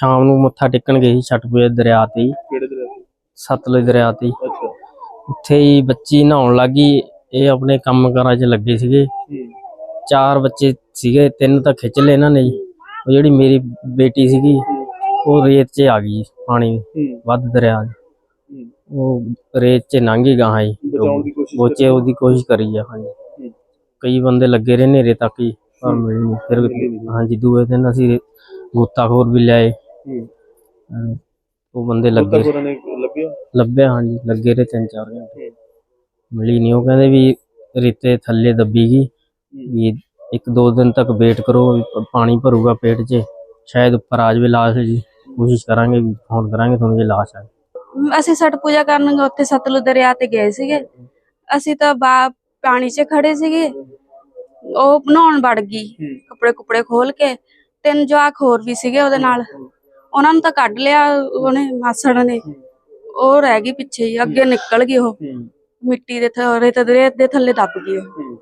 ਸ਼ਾਮ ਨੂੰ ਮੱਥਾ ਟੇਕਣ ਗਏ ਸੀ ਛਟਪੂਏ ਦਰਿਆ ਤੇ ਹੀ, ਕਿਹੜੇ ਦਰਿਆ ਤੇ? ਸਤਲੁਜ ਦਰਿਆ ਤੇ ਹੀ। ਅੱਛਾ। ਉੱਥੇ ਹੀ ਬੱਚੀ ਨਹਾਉਣ ਲੱਗੀ ਇਹ ਆਪਣੇ ਕੰਮ ਕਾਰਾਂ 'ਚ ਲੱਗੇ ਸੀਗੇ। ਹੂੰ। ਚਾਰ ਬੱਚੇ ਸੀਗੇ ਤਿੰਨ ਤਾਂ ਖਿੱਚ ਲਏ ਇਹਨਾਂ ਨੇ ਜੀ। ਉਹ ਜਿਹੜੀ ਮੇਰੀ ਬੇਟੀ ਸੀਗੀ ਉਹ ਰੇਤ 'ਚ ਆ ਗਈ ਪਾਣੀ ਹੂੰ। ਵੱਧ ਦਰਿਆ 'ਚ। ਹੂੰ। ਉਹ ਰੇਤ 'ਚ ਲੰਘੀ ਗਾਹਾਂ ਜੀ। ਬਚਾਉਣ ਦੀ ਕੋਸ਼ਿਸ਼ ਬੋਚੇ ਉਹਦੀ ਕੋਸ਼ਿਸ਼ ਕਰੀ ਆ ਹਾਂਜੀ। ਹੂੰ। ਕਈ ਬੰਦੇ ਲੱਗੇ ਰਹੇ ਨੇਰੇ ਤੱਕ ਹੀ ਪਰ ਮਿਲੇ ਨਹੀਂ। ਫਿਰ। ਹਾਂਜੀ ਦੂਏ ਦਿਨ ਅਸੀਂ ਗੋਤਾਖੋਰ ਵੀ ਲਿਆਏ। ਉਹ ਬੰਦੇ ਲੱਗੇ। ਨੇ ਲੱਭਿਆ? ਲੱਭਿਆ ਹਾਂਜੀ। ਲੱਗੇ ਰਹੇ ਤਿੰਨ ਚਾਰ ਘੰਟੇ। ਮਿਲੀ ਨਹੀਂ ਉਹ ਕਹਿੰਦੇ ਵੀ ਰੇਤੇ ਥੱਲੇ ਦੱਬੀ ਗਈ ਵੀ ਇੱਕ ਦੋ ਦਿਨ ਤੱਕ ਵੇਟ ਕਰੋ ਪਾਣੀ ਭਰੂਗਾ ਪੇਟ 'ਚ। ਸ਼ਾਇਦ ਉੱਪਰ ਆ ਜਾਵੇ ਲਾਸ਼ ਜੀ। ਕੋਸ਼ਿਸ਼ ਕਰਾਂਗੇ ਵੀ ਫੋਨ ਕਰਾਂਗੇ ਤੁਹਾਨੂੰ ਜੇ ਲਾਸ਼ ਆਏ। ਅਸੀਂ ਛਠ ਪੂਜਾ ਕਰਨ ਉੱਥੇ ਸਤਲੁਜ ਦਰਿਆ ਤੇ ਗਏ ਸੀਗੇ। ਅਸੀਂ ਤਾਂ ਬਾ ਪਾਣੀ 'ਚ ਖੜੇ ਸੀਗੇ। ਉਹ ਨਹਾਉਣ ਵੜ ਗਈ ਕੱਪੜੇ ਕੁਪੜੇ ਖੋਲ ਕੇ। ਤਿੰਨ ਜਵਾਕ ਹੋਰ ਵੀ ਸੀਗੇ ਉਹਦੇ ਨਾਲ। ਉਹਨਾਂ ਨੂੰ ਤਾਂ ਕੱਢ ਲਿਆ ਉਹਨੇ ਮਾਸੜ ਨੇ। ਉਹ ਰਹਿ ਗਈ ਪਿੱਛੇ ਹੀ ਅੱਗੇ ਨਿਕਲ ਗਈ ਉਹ। ਮਿੱਟੀ ਦੇ ਥੱਲੇ ਤੇ ਰੇਤ ਦੇ ਥੱਲੇ ਦੱਬ ਗਈ ਉਹ।